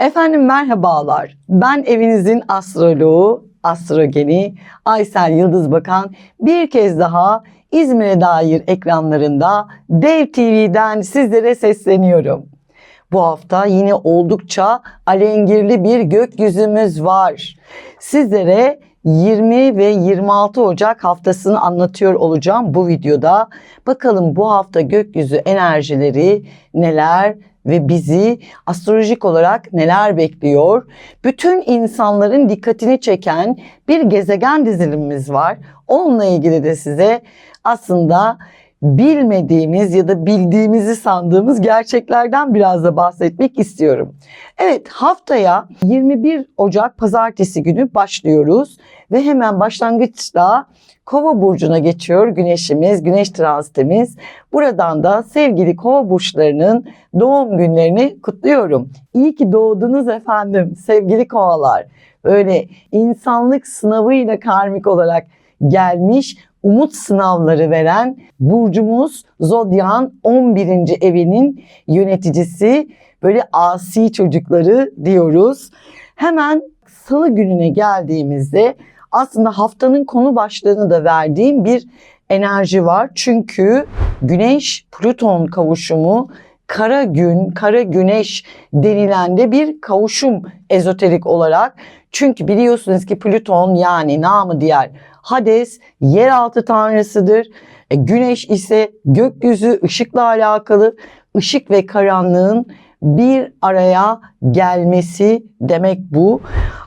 Efendim merhabalar. Ben evinizin astroloğu, astrogeni Aysel Yıldız Bakan bir kez daha İzmir'e dair ekranlarında Dev TV'den sizlere sesleniyorum. Bu hafta yine oldukça alengirli bir gökyüzümüz var. Sizlere 20 ve 26 Ocak haftasını anlatıyor olacağım bu videoda. Bakalım bu hafta gökyüzü enerjileri neler ve bizi astrolojik olarak neler bekliyor? Bütün insanların dikkatini çeken bir gezegen dizilimimiz var. Onunla ilgili de size aslında bilmediğimiz ya da bildiğimizi sandığımız gerçeklerden biraz da bahsetmek istiyorum. Evet haftaya 21 Ocak pazartesi günü başlıyoruz ve hemen başlangıçta Kova burcuna geçiyor güneşimiz, güneş transitimiz. Buradan da sevgili Kova burçlarının doğum günlerini kutluyorum. İyi ki doğdunuz efendim sevgili Kovalar. Öyle insanlık sınavıyla karmik olarak gelmiş umut sınavları veren burcumuz Zodyan 11. evinin yöneticisi böyle asi çocukları diyoruz. Hemen salı gününe geldiğimizde aslında haftanın konu başlığını da verdiğim bir enerji var. Çünkü Güneş Plüton kavuşumu kara gün, kara güneş denilen de bir kavuşum ezoterik olarak. Çünkü biliyorsunuz ki Plüton yani namı diğer Hades yeraltı tanrısıdır. E, güneş ise gökyüzü ışıkla alakalı ışık ve karanlığın bir araya gelmesi demek bu.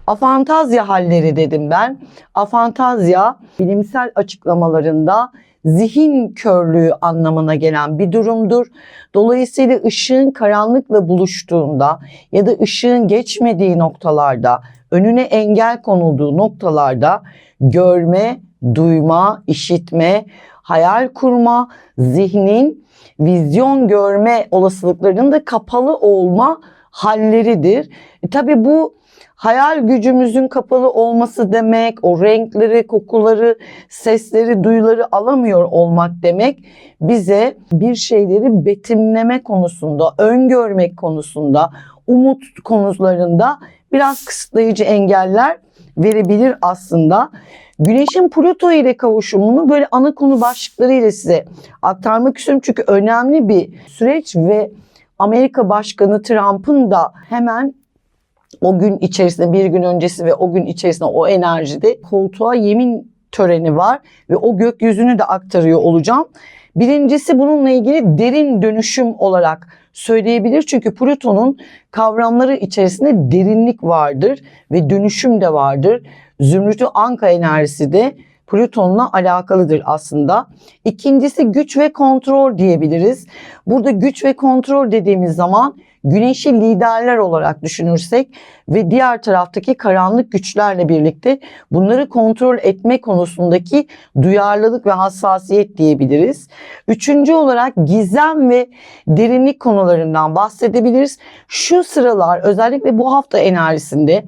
Afantazya halleri dedim ben. Afantazya bilimsel açıklamalarında zihin körlüğü anlamına gelen bir durumdur. Dolayısıyla ışığın karanlıkla buluştuğunda ya da ışığın geçmediği noktalarda, önüne engel konulduğu noktalarda görme, duyma, işitme, hayal kurma, zihnin vizyon görme olasılıklarının da kapalı olma halleridir. E, tabii bu hayal gücümüzün kapalı olması demek, o renkleri, kokuları, sesleri, duyuları alamıyor olmak demek bize bir şeyleri betimleme konusunda, öngörmek konusunda, umut konularında biraz kısıtlayıcı engeller verebilir aslında. Güneşin Plüto ile kavuşumunu böyle ana konu başlıklarıyla size aktarmak istiyorum. Çünkü önemli bir süreç ve Amerika Başkanı Trump'ın da hemen o gün içerisinde bir gün öncesi ve o gün içerisinde o enerjide koltuğa yemin töreni var ve o gökyüzünü de aktarıyor olacağım. Birincisi bununla ilgili derin dönüşüm olarak söyleyebilir. Çünkü Plüton'un kavramları içerisinde derinlik vardır ve dönüşüm de vardır. Zümrüt'ü Anka enerjisi de Plüton'la alakalıdır aslında. İkincisi güç ve kontrol diyebiliriz. Burada güç ve kontrol dediğimiz zaman güneşi liderler olarak düşünürsek ve diğer taraftaki karanlık güçlerle birlikte bunları kontrol etme konusundaki duyarlılık ve hassasiyet diyebiliriz. Üçüncü olarak gizem ve derinlik konularından bahsedebiliriz. Şu sıralar özellikle bu hafta enerjisinde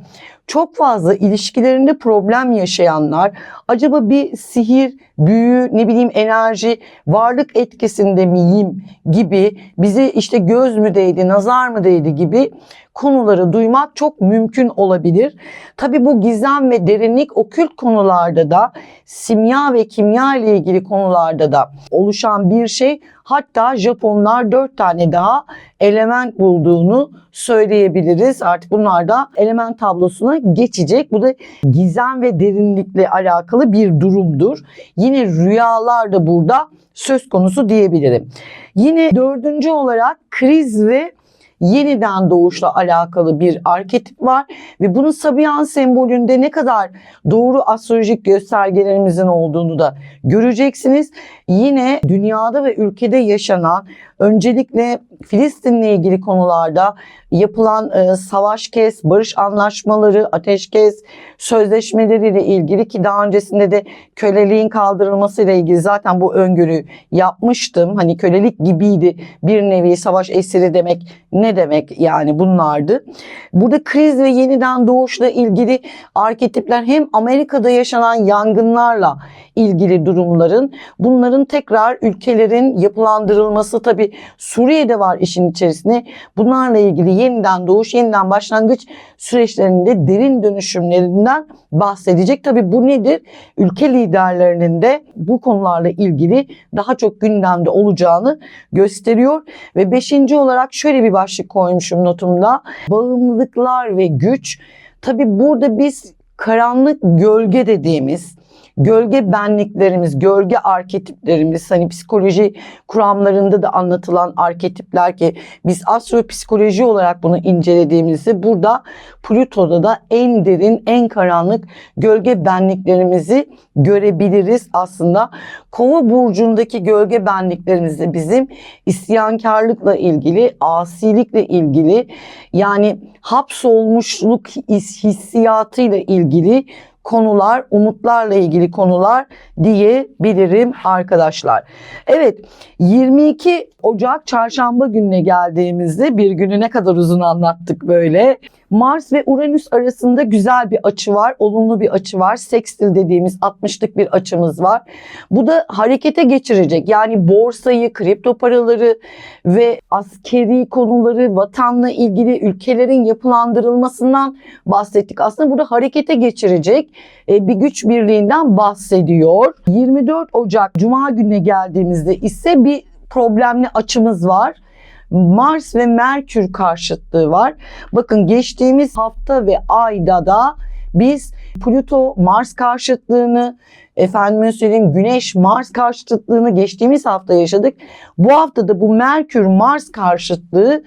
çok fazla ilişkilerinde problem yaşayanlar acaba bir sihir, büyü, ne bileyim enerji, varlık etkisinde miyim gibi bize işte göz mü değdi, nazar mı değdi gibi konuları duymak çok mümkün olabilir. Tabi bu gizem ve derinlik okült konularda da simya ve kimya ile ilgili konularda da oluşan bir şey. Hatta Japonlar dört tane daha element bulduğunu söyleyebiliriz. Artık bunlar da element tablosuna geçecek. Bu da gizem ve derinlikle alakalı bir durumdur. Yine rüyalar da burada söz konusu diyebilirim. Yine dördüncü olarak kriz ve yeniden doğuşla alakalı bir arketip var ve bunun Sabian sembolünde ne kadar doğru astrolojik göstergelerimizin olduğunu da göreceksiniz. Yine dünyada ve ülkede yaşanan öncelikle Filistin'le ilgili konularda yapılan e, savaş kes, barış anlaşmaları, ateşkes sözleşmeleriyle ilgili ki daha öncesinde de köleliğin kaldırılmasıyla ilgili zaten bu öngörü yapmıştım. Hani kölelik gibiydi bir nevi savaş esiri demek ne demek yani bunlardı. Burada kriz ve yeniden doğuşla ilgili arketipler hem Amerika'da yaşanan yangınlarla ilgili durumların bunların tekrar ülkelerin yapılandırılması tabi Suriye'de var işin içerisinde. Bunlarla ilgili yeniden doğuş, yeniden başlangıç süreçlerinde derin dönüşümlerinden bahsedecek. Tabi bu nedir? Ülke liderlerinin de bu konularla ilgili daha çok gündemde olacağını gösteriyor. Ve beşinci olarak şöyle bir başlık koymuşum notumda. Bağımlılıklar ve güç. Tabi burada biz karanlık gölge dediğimiz gölge benliklerimiz, gölge arketiplerimiz hani psikoloji kuramlarında da anlatılan arketipler ki biz astropsikoloji olarak bunu incelediğimizde burada Plüto'da da en derin, en karanlık gölge benliklerimizi görebiliriz aslında. Kova burcundaki gölge benliklerimizde bizim isyankarlıkla ilgili, asilikle ilgili yani hapsolmuşluk hissiyatıyla ilgili konular, umutlarla ilgili konular diyebilirim arkadaşlar. Evet 22 Ocak çarşamba gününe geldiğimizde bir günü ne kadar uzun anlattık böyle. Mars ve Uranüs arasında güzel bir açı var, olumlu bir açı var. Sextil dediğimiz 60'lık bir açımız var. Bu da harekete geçirecek. Yani borsayı, kripto paraları ve askeri konuları, vatanla ilgili ülkelerin yapılandırılmasından bahsettik. Aslında burada harekete geçirecek e, bir güç birliğinden bahsediyor. 24 Ocak Cuma gününe geldiğimizde ise bir problemli açımız var. Mars ve Merkür karşıtlığı var. Bakın geçtiğimiz hafta ve ayda da biz Plüto Mars karşıtlığını efendime söyleyeyim Güneş Mars karşıtlığını geçtiğimiz hafta yaşadık. Bu hafta da bu Merkür Mars karşıtlığı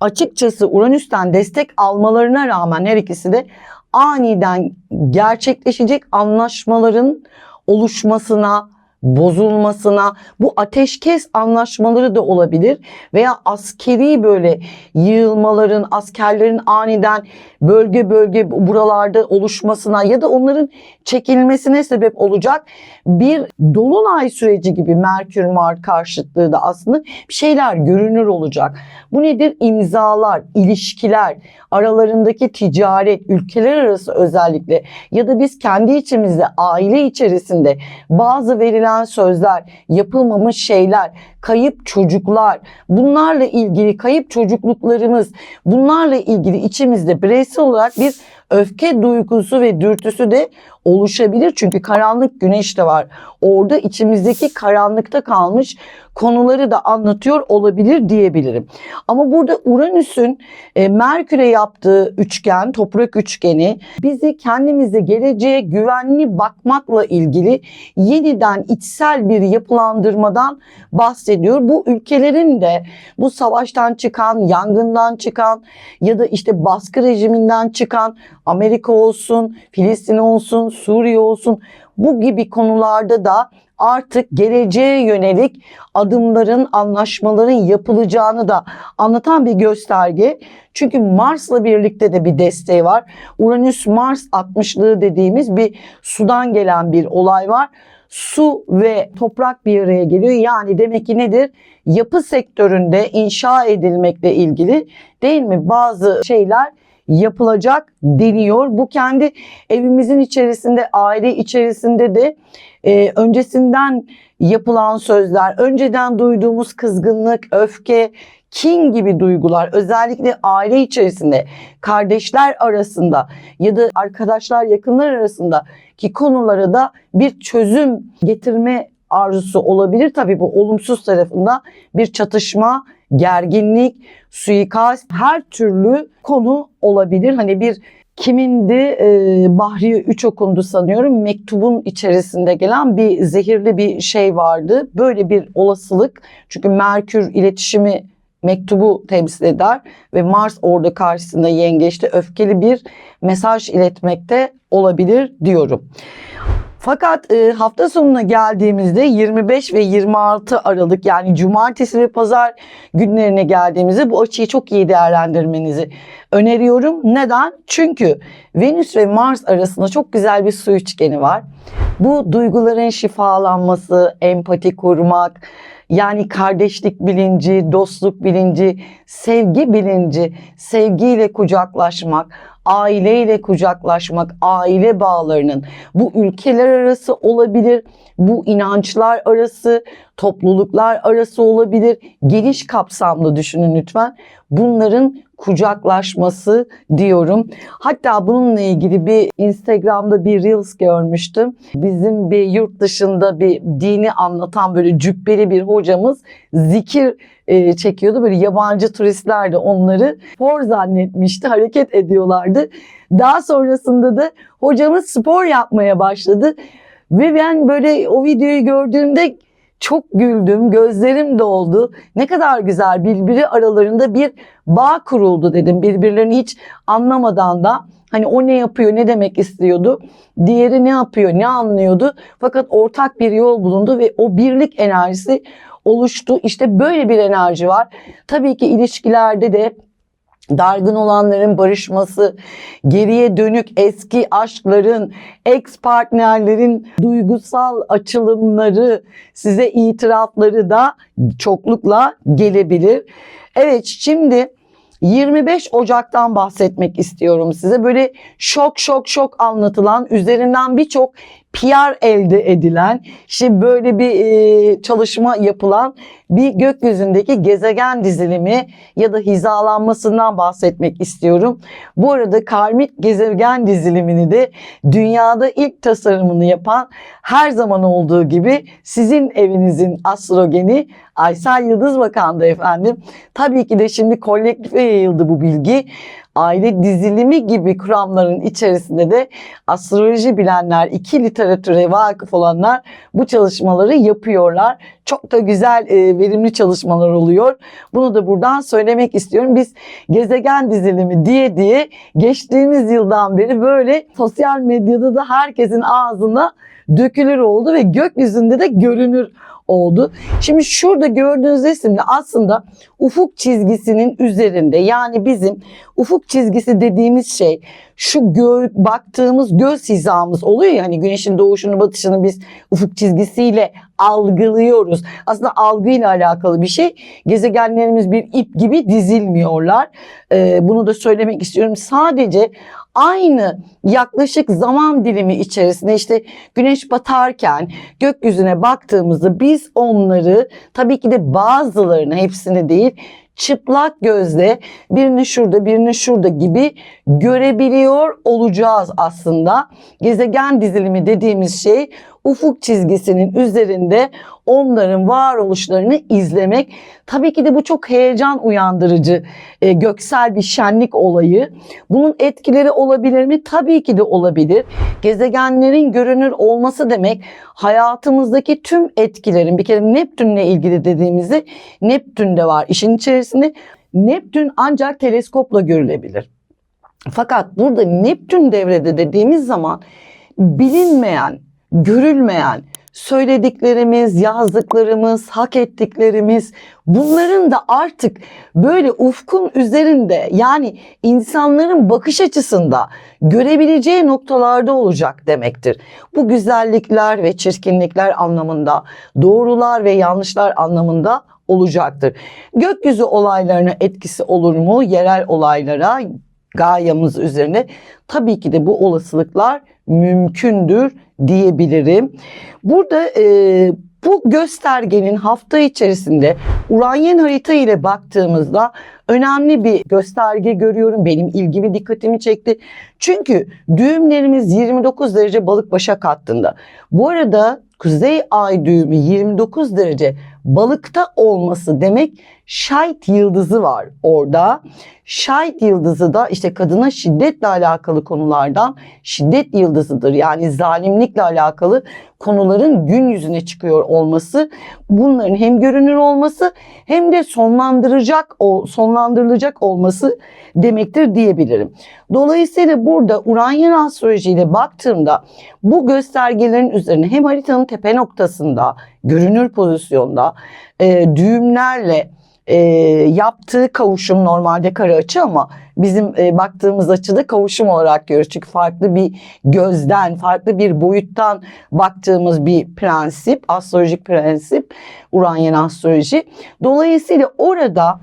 açıkçası Uranüs'ten destek almalarına rağmen her ikisi de aniden gerçekleşecek anlaşmaların oluşmasına, bozulmasına, bu ateşkes anlaşmaları da olabilir veya askeri böyle yığılmaların, askerlerin aniden bölge bölge buralarda oluşmasına ya da onların çekilmesine sebep olacak bir dolunay süreci gibi Merkür Mart karşıtlığı da aslında bir şeyler görünür olacak. Bu nedir? İmzalar, ilişkiler, aralarındaki ticaret, ülkeler arası özellikle ya da biz kendi içimizde, aile içerisinde bazı verilen sözler, yapılmamış şeyler, kayıp çocuklar, bunlarla ilgili kayıp çocukluklarımız, bunlarla ilgili içimizde bireysel olarak bir öfke duygusu ve dürtüsü de oluşabilir. Çünkü karanlık güneş de var. Orada içimizdeki karanlıkta kalmış konuları da anlatıyor olabilir diyebilirim. Ama burada Uranüs'ün e, Merkür'e yaptığı üçgen, toprak üçgeni bizi kendimize geleceğe güvenli bakmakla ilgili yeniden içsel bir yapılandırmadan bahsediyor. Bu ülkelerin de bu savaştan çıkan, yangından çıkan ya da işte baskı rejiminden çıkan Amerika olsun, Filistin olsun, Suriye olsun bu gibi konularda da artık geleceğe yönelik adımların, anlaşmaların yapılacağını da anlatan bir gösterge. Çünkü Mars'la birlikte de bir desteği var. Uranüs-Mars 60'lığı dediğimiz bir sudan gelen bir olay var. Su ve toprak bir araya geliyor. Yani demek ki nedir? Yapı sektöründe inşa edilmekle ilgili değil mi? Bazı şeyler yapılacak deniyor. Bu kendi evimizin içerisinde, aile içerisinde de e, öncesinden yapılan sözler, önceden duyduğumuz kızgınlık, öfke, kin gibi duygular özellikle aile içerisinde, kardeşler arasında ya da arkadaşlar, yakınlar arasında ki konulara da bir çözüm getirme arzusu olabilir. Tabii bu olumsuz tarafında bir çatışma, gerginlik, suikast her türlü konu olabilir. Hani bir kimindi e, Bahriye 3 okundu sanıyorum mektubun içerisinde gelen bir zehirli bir şey vardı. Böyle bir olasılık çünkü Merkür iletişimi mektubu temsil eder ve Mars orada karşısında yengeçte öfkeli bir mesaj iletmekte olabilir diyorum. Fakat e, hafta sonuna geldiğimizde 25 ve 26 Aralık yani cumartesi ve pazar günlerine geldiğimizde bu açıyı çok iyi değerlendirmenizi öneriyorum. Neden? Çünkü Venüs ve Mars arasında çok güzel bir su üçgeni var. Bu duyguların şifalanması, empati kurmak, Yani kardeşlik bilinci, dostluk bilinci, sevgi bilinci, sevgiyle kucaklaşmak, aileyle kucaklaşmak, aile bağlarının bu ülkeler arası olabilir, bu inançlar arası, topluluklar arası olabilir. Geniş kapsamlı düşünün lütfen. Bunların kucaklaşması diyorum. Hatta bununla ilgili bir Instagram'da bir Reels görmüştüm. Bizim bir yurt dışında bir dini anlatan böyle cübbeli bir hocamız zikir e, çekiyordu. Böyle yabancı turistler de onları spor zannetmişti, hareket ediyorlardı. Daha sonrasında da hocamız spor yapmaya başladı. Ve ben böyle o videoyu gördüğümde çok güldüm, gözlerim doldu. Ne kadar güzel birbiri aralarında bir bağ kuruldu dedim. Birbirlerini hiç anlamadan da hani o ne yapıyor, ne demek istiyordu, diğeri ne yapıyor, ne anlıyordu. Fakat ortak bir yol bulundu ve o birlik enerjisi oluştu. İşte böyle bir enerji var. Tabii ki ilişkilerde de dargın olanların barışması, geriye dönük eski aşkların, ex partnerlerin duygusal açılımları, size itirafları da çoklukla gelebilir. Evet şimdi 25 Ocak'tan bahsetmek istiyorum size. Böyle şok şok şok anlatılan, üzerinden birçok PR elde edilen, işte böyle bir e, çalışma yapılan bir gökyüzündeki gezegen dizilimi ya da hizalanmasından bahsetmek istiyorum. Bu arada karmik gezegen dizilimini de dünyada ilk tasarımını yapan her zaman olduğu gibi sizin evinizin astrogeni Aysel Yıldız Bakan'dı efendim. Tabii ki de şimdi kolektife yayıldı bu bilgi aile dizilimi gibi kuramların içerisinde de astroloji bilenler, iki literatüre vakıf olanlar bu çalışmaları yapıyorlar. Çok da güzel, e, verimli çalışmalar oluyor. Bunu da buradan söylemek istiyorum. Biz gezegen dizilimi diye diye geçtiğimiz yıldan beri böyle sosyal medyada da herkesin ağzına dökülür oldu ve gökyüzünde de görünür oldu. Şimdi şurada gördüğünüz resimde aslında ufuk çizgisinin üzerinde yani bizim ufuk çizgisi dediğimiz şey şu gö baktığımız göz hizamız oluyor ya hani güneşin doğuşunu batışını biz ufuk çizgisiyle algılıyoruz. Aslında algıyla alakalı bir şey. Gezegenlerimiz bir ip gibi dizilmiyorlar. Ee, bunu da söylemek istiyorum. Sadece aynı yaklaşık zaman dilimi içerisinde işte güneş batarken gökyüzüne baktığımızda biz onları tabii ki de bazılarını hepsini değil çıplak gözle birini şurada birini şurada gibi görebiliyor olacağız aslında. Gezegen dizilimi dediğimiz şey ufuk çizgisinin üzerinde onların varoluşlarını izlemek. Tabii ki de bu çok heyecan uyandırıcı, e, göksel bir şenlik olayı. Bunun etkileri olabilir mi? Tabii ki de olabilir. Gezegenlerin görünür olması demek hayatımızdaki tüm etkilerin bir kere Neptün'le ilgili dediğimizde Neptün'de var işin içerisinde. Neptün ancak teleskopla görülebilir. Fakat burada Neptün devrede dediğimiz zaman bilinmeyen, görülmeyen, söylediklerimiz, yazdıklarımız, hak ettiklerimiz bunların da artık böyle ufkun üzerinde yani insanların bakış açısında görebileceği noktalarda olacak demektir. Bu güzellikler ve çirkinlikler anlamında, doğrular ve yanlışlar anlamında olacaktır. Gökyüzü olaylarına etkisi olur mu? Yerel olaylara, gayamız üzerine tabii ki de bu olasılıklar mümkündür diyebilirim. Burada e, bu göstergenin hafta içerisinde Uranyen harita ile baktığımızda önemli bir gösterge görüyorum. Benim ilgimi dikkatimi çekti. Çünkü düğümlerimiz 29 derece balık başak hattında. Bu arada kuzey ay düğümü 29 derece balıkta olması demek şahit yıldızı var orada. Şahit yıldızı da işte kadına şiddetle alakalı konulardan şiddet yıldızıdır. Yani zalimlikle alakalı konuların gün yüzüne çıkıyor olması, bunların hem görünür olması hem de sonlandıracak o sonlandırılacak olması demektir diyebilirim. Dolayısıyla burada Uranyen astrolojiyle baktığımda bu göstergelerin üzerine hem haritanın tepe noktasında görünür pozisyonda e, düğümlerle e, yaptığı kavuşum normalde kare açı ama bizim e, baktığımız açıda kavuşum olarak görüyoruz. Çünkü farklı bir gözden, farklı bir boyuttan baktığımız bir prensip, astrolojik prensip, Uranyen astroloji. Dolayısıyla orada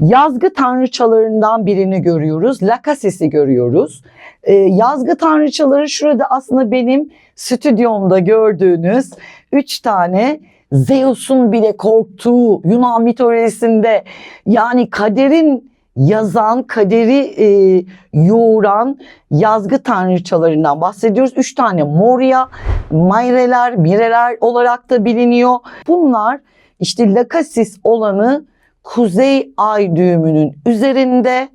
yazgı tanrıçalarından birini görüyoruz. Lakasis'i görüyoruz. Ee, yazgı tanrıçaları şurada aslında benim stüdyomda gördüğünüz üç tane Zeus'un bile korktuğu Yunan mitolojisinde yani kaderin yazan, kaderi e, yoğuran yazgı tanrıçalarından bahsediyoruz. Üç tane Moria, Mayreler, Mireler olarak da biliniyor. Bunlar işte Lakasis olanı kuzey ay düğümünün üzerinde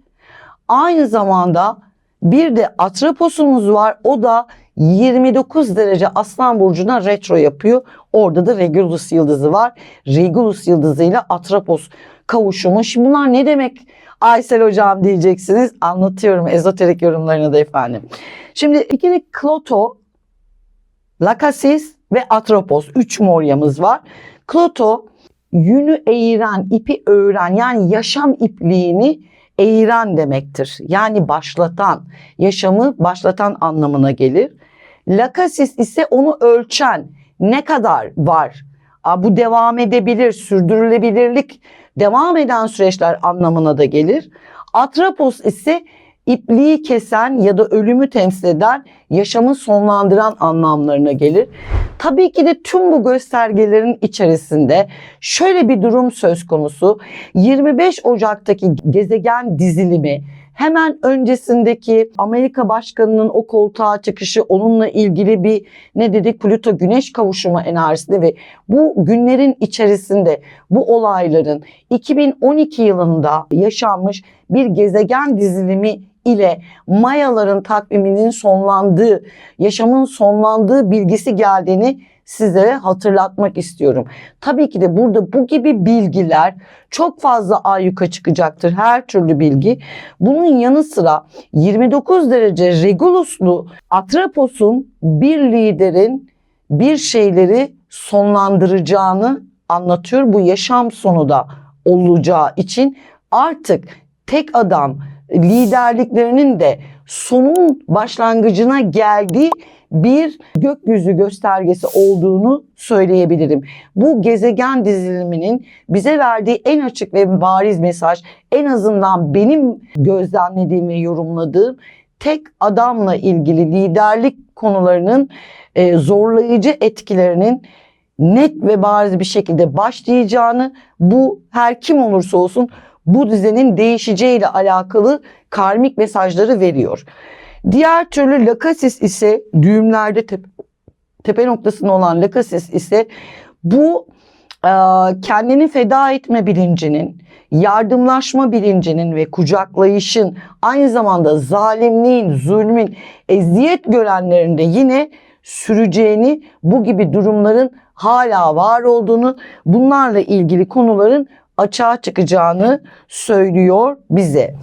aynı zamanda bir de Atrapos'umuz var. O da 29 derece Aslan Burcu'na retro yapıyor. Orada da Regulus yıldızı var. Regulus yıldızıyla Atrapos kavuşumu. Şimdi bunlar ne demek Aysel hocam diyeceksiniz. Anlatıyorum ezoterik yorumlarını da efendim. Şimdi ikili Kloto, Lakasis ve Atropos. Üç moryamız var. Kloto yünü eğiren, ipi öğren yani yaşam ipliğini eğiren demektir. Yani başlatan, yaşamı başlatan anlamına gelir. Lakasis ise onu ölçen, ne kadar var? Aa, bu devam edebilir, sürdürülebilirlik devam eden süreçler anlamına da gelir. Atrapos ise ipliği kesen ya da ölümü temsil eden, yaşamı sonlandıran anlamlarına gelir. Tabii ki de tüm bu göstergelerin içerisinde şöyle bir durum söz konusu. 25 Ocak'taki gezegen dizilimi hemen öncesindeki Amerika Başkanı'nın o koltuğa çıkışı onunla ilgili bir ne dedik Plüto Güneş kavuşumu enerjisinde ve bu günlerin içerisinde bu olayların 2012 yılında yaşanmış bir gezegen dizilimi ile Mayaların takviminin sonlandığı, yaşamın sonlandığı bilgisi geldiğini sizlere hatırlatmak istiyorum. Tabii ki de burada bu gibi bilgiler çok fazla ayyuka çıkacaktır her türlü bilgi. Bunun yanı sıra 29 derece Reguluslu Atrapos'un bir liderin bir şeyleri sonlandıracağını anlatıyor. Bu yaşam sonu da olacağı için artık tek adam liderliklerinin de sonun başlangıcına geldiği bir gökyüzü göstergesi olduğunu söyleyebilirim. Bu gezegen diziliminin bize verdiği en açık ve bariz mesaj en azından benim gözlemlediğim ve yorumladığım tek adamla ilgili liderlik konularının e, zorlayıcı etkilerinin net ve bariz bir şekilde başlayacağını bu her kim olursa olsun bu düzenin değişeceğiyle alakalı karmik mesajları veriyor. Diğer türlü lakasis ise düğümlerde tepe, tepe noktasında olan lakasis ise bu e, kendini feda etme bilincinin, yardımlaşma bilincinin ve kucaklayışın aynı zamanda zalimliğin, zulmün, eziyet görenlerinde yine süreceğini, bu gibi durumların hala var olduğunu, bunlarla ilgili konuların açığa çıkacağını söylüyor bize.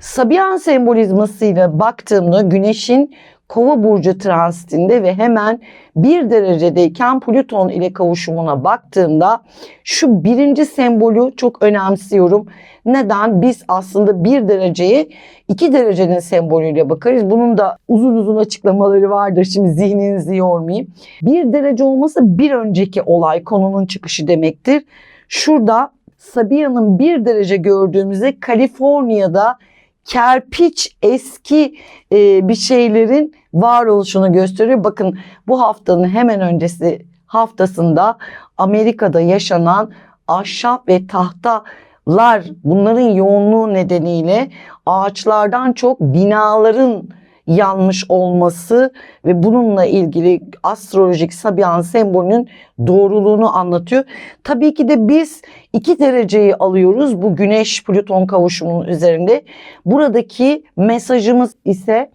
Sabian sembolizmasıyla baktığımda güneşin kova burcu transitinde ve hemen bir derecedeyken Plüton ile kavuşumuna baktığımda şu birinci sembolü çok önemsiyorum. Neden? Biz aslında bir dereceye iki derecenin sembolüyle bakarız. Bunun da uzun uzun açıklamaları vardır. Şimdi zihninizi yormayayım. Bir derece olması bir önceki olay konunun çıkışı demektir. Şurada Sabia'nın bir derece gördüğümüzde Kaliforniya'da kerpiç eski e, bir şeylerin varoluşunu gösteriyor. Bakın bu haftanın hemen öncesi haftasında Amerika'da yaşanan ahşap ve tahtalar bunların yoğunluğu nedeniyle ağaçlardan çok binaların yanmış olması ve bununla ilgili astrolojik Sabian sembolünün doğruluğunu anlatıyor. Tabii ki de biz iki dereceyi alıyoruz bu Güneş Plüton kavuşumunun üzerinde. Buradaki mesajımız ise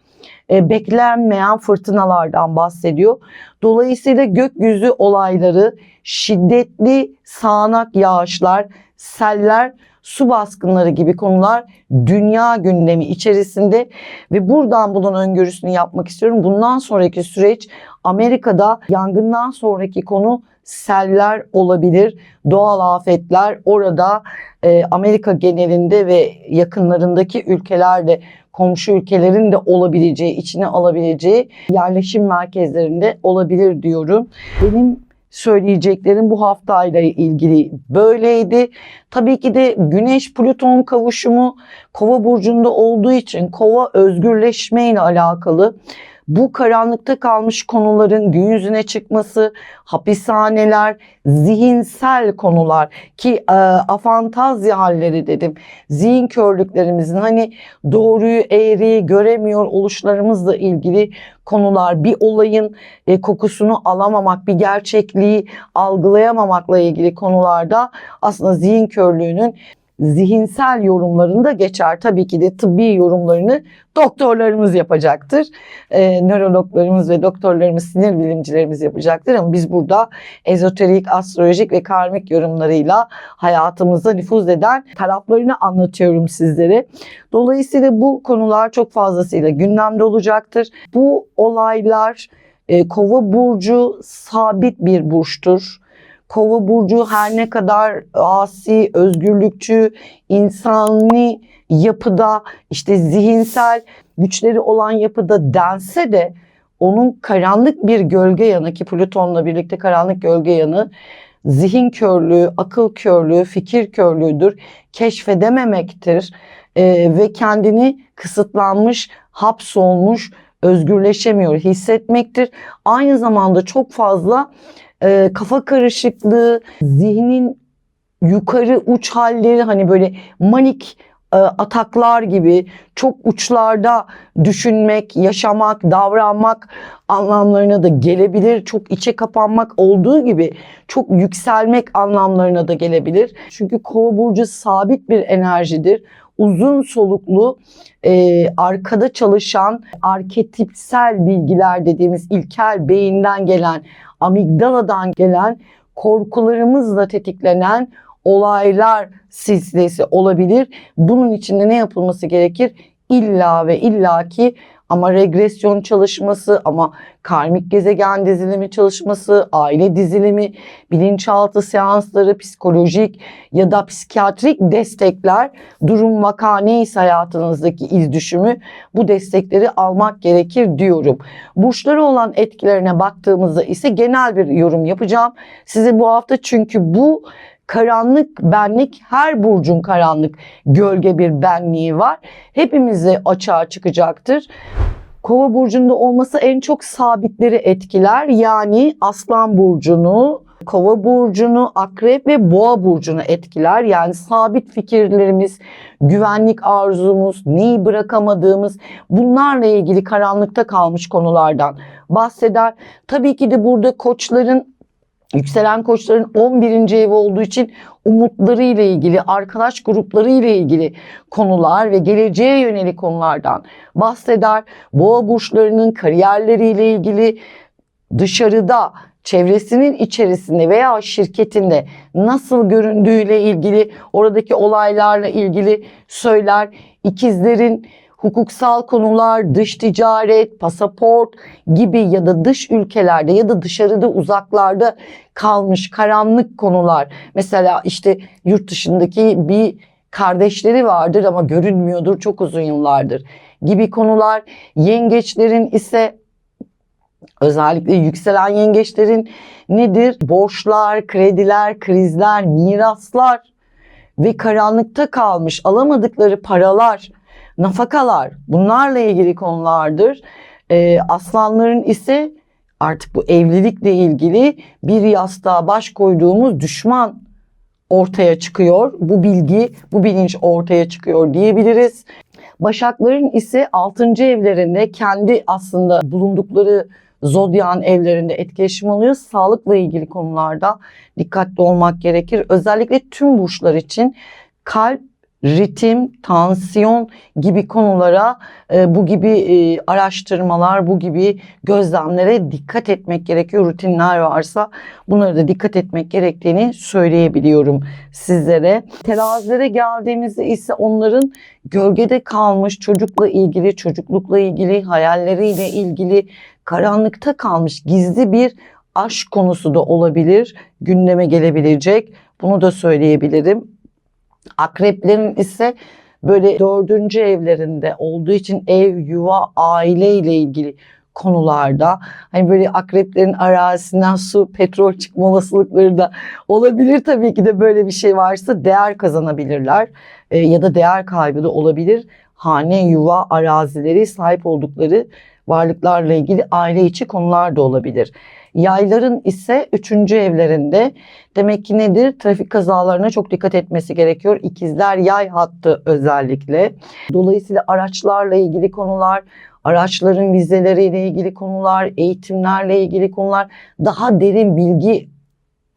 e, beklenmeyen fırtınalardan bahsediyor. Dolayısıyla gökyüzü olayları, şiddetli sağanak yağışlar, seller su baskınları gibi konular dünya gündemi içerisinde ve buradan bunun öngörüsünü yapmak istiyorum. Bundan sonraki süreç Amerika'da yangından sonraki konu seller olabilir, doğal afetler orada e, Amerika genelinde ve yakınlarındaki ülkelerde komşu ülkelerin de olabileceği, içine alabileceği yerleşim merkezlerinde olabilir diyorum. Benim söyleyeceklerim bu haftayla ilgili böyleydi. Tabii ki de Güneş Plüton kavuşumu Kova burcunda olduğu için Kova özgürleşme ile alakalı bu karanlıkta kalmış konuların gün yüzüne çıkması, hapishaneler, zihinsel konular ki e, afantazya halleri dedim. Zihin körlüklerimizin hani doğruyu eğriyi göremiyor oluşlarımızla ilgili konular, bir olayın e, kokusunu alamamak, bir gerçekliği algılayamamakla ilgili konularda aslında zihin körlüğünün zihinsel yorumlarında geçer. Tabii ki de tıbbi yorumlarını doktorlarımız yapacaktır. Ee, nörologlarımız ve doktorlarımız, sinir bilimcilerimiz yapacaktır ama biz burada ezoterik, astrolojik ve karmik yorumlarıyla hayatımıza nüfuz eden taraflarını anlatıyorum sizlere. Dolayısıyla bu konular çok fazlasıyla gündemde olacaktır. Bu olaylar e, Kova burcu sabit bir burçtur. Kova burcu her ne kadar asi, özgürlükçü, insani yapıda, işte zihinsel güçleri olan yapıda dense de onun karanlık bir gölge yanı ki Plüton'la birlikte karanlık gölge yanı zihin körlüğü, akıl körlüğü, fikir körlüğüdür. Keşfedememektir ee, ve kendini kısıtlanmış, hapsolmuş, özgürleşemiyor hissetmektir. Aynı zamanda çok fazla e, kafa karışıklığı, zihnin yukarı uç halleri hani böyle manik e, ataklar gibi çok uçlarda düşünmek, yaşamak, davranmak anlamlarına da gelebilir. Çok içe kapanmak olduğu gibi çok yükselmek anlamlarına da gelebilir. Çünkü kova burcu sabit bir enerjidir. Uzun soluklu, e, arkada çalışan arketipsel bilgiler dediğimiz ilkel beyinden gelen, amigdaladan gelen korkularımızla tetiklenen olaylar silsilesi olabilir. Bunun için de ne yapılması gerekir? İlla ve illaki ama regresyon çalışması, ama karmik gezegen dizilimi çalışması, aile dizilimi, bilinçaltı seansları, psikolojik ya da psikiyatrik destekler, durum vaka neyse hayatınızdaki iz düşümü bu destekleri almak gerekir diyorum. Burçları olan etkilerine baktığımızda ise genel bir yorum yapacağım. Size bu hafta çünkü bu karanlık benlik her burcun karanlık gölge bir benliği var. Hepimize açığa çıkacaktır. Kova burcunda olması en çok sabitleri etkiler. Yani Aslan burcunu, Kova burcunu, Akrep ve Boğa burcunu etkiler. Yani sabit fikirlerimiz, güvenlik arzumuz, neyi bırakamadığımız bunlarla ilgili karanlıkta kalmış konulardan bahseder. Tabii ki de burada koçların Yükselen koçların 11. evi olduğu için umutları ile ilgili, arkadaş grupları ile ilgili konular ve geleceğe yönelik konulardan bahseder. Boğa burçlarının kariyerleriyle ilgili dışarıda çevresinin içerisinde veya şirketinde nasıl göründüğüyle ilgili oradaki olaylarla ilgili söyler. İkizlerin hukuksal konular, dış ticaret, pasaport gibi ya da dış ülkelerde ya da dışarıda uzaklarda kalmış karanlık konular. Mesela işte yurt dışındaki bir kardeşleri vardır ama görünmüyordur çok uzun yıllardır gibi konular. Yengeçlerin ise özellikle yükselen yengeçlerin nedir? Borçlar, krediler, krizler, miraslar ve karanlıkta kalmış alamadıkları paralar nafakalar bunlarla ilgili konulardır. E, aslanların ise artık bu evlilikle ilgili bir yastığa baş koyduğumuz düşman ortaya çıkıyor. Bu bilgi, bu bilinç ortaya çıkıyor diyebiliriz. Başakların ise 6. evlerinde kendi aslında bulundukları zodyan evlerinde etkileşim alıyor. Sağlıkla ilgili konularda dikkatli olmak gerekir. Özellikle tüm burçlar için kalp ritim, tansiyon gibi konulara e, bu gibi e, araştırmalar, bu gibi gözlemlere dikkat etmek gerekiyor. Rutinler varsa bunlara da dikkat etmek gerektiğini söyleyebiliyorum sizlere. Terazilere geldiğimizde ise onların gölgede kalmış çocukla ilgili, çocuklukla ilgili, hayalleriyle ilgili karanlıkta kalmış gizli bir aşk konusu da olabilir, gündeme gelebilecek. Bunu da söyleyebilirim. Akreplerin ise böyle dördüncü evlerinde olduğu için ev, yuva, aile ile ilgili konularda hani böyle akreplerin arazisinden su, petrol çıkma olasılıkları da olabilir tabii ki de böyle bir şey varsa değer kazanabilirler E, ya da değer kaybı da olabilir. Hane, yuva, arazileri sahip oldukları varlıklarla ilgili aile içi konular da olabilir. Yayların ise üçüncü evlerinde demek ki nedir? Trafik kazalarına çok dikkat etmesi gerekiyor. İkizler yay hattı özellikle. Dolayısıyla araçlarla ilgili konular, araçların vizeleriyle ilgili konular, eğitimlerle ilgili konular, daha derin bilgi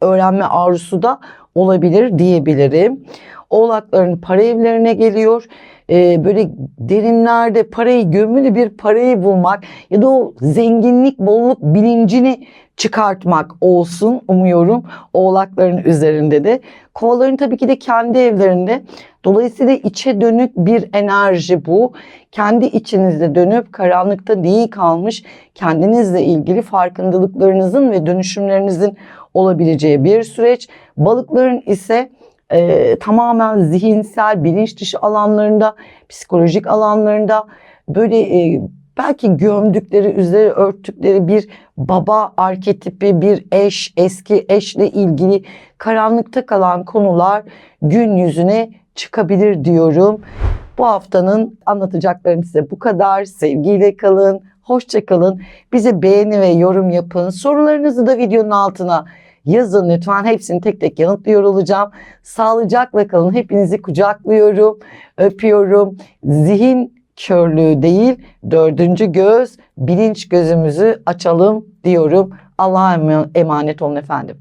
öğrenme arzusu da olabilir diyebilirim. Oğlakların para evlerine geliyor. Ee, böyle derinlerde parayı gömülü bir parayı bulmak ya da o zenginlik, bolluk bilincini çıkartmak olsun umuyorum oğlakların üzerinde de. Kovaların tabii ki de kendi evlerinde. Dolayısıyla içe dönük bir enerji bu. Kendi içinizde dönüp karanlıkta değil kalmış kendinizle ilgili farkındalıklarınızın ve dönüşümlerinizin olabileceği bir süreç. Balıkların ise e, tamamen zihinsel, bilinç dışı alanlarında, psikolojik alanlarında böyle e, belki gömdükleri, üzeri örttükleri bir baba arketipi, bir eş, eski eşle ilgili karanlıkta kalan konular gün yüzüne çıkabilir diyorum. Bu haftanın anlatacaklarım size bu kadar. Sevgiyle kalın, hoşça kalın. Bize beğeni ve yorum yapın. Sorularınızı da videonun altına yazın lütfen. Hepsini tek tek yanıtlıyor olacağım. Sağlıcakla kalın. Hepinizi kucaklıyorum, öpüyorum. Zihin körlüğü değil, dördüncü göz, bilinç gözümüzü açalım diyorum. Allah'a emanet olun efendim.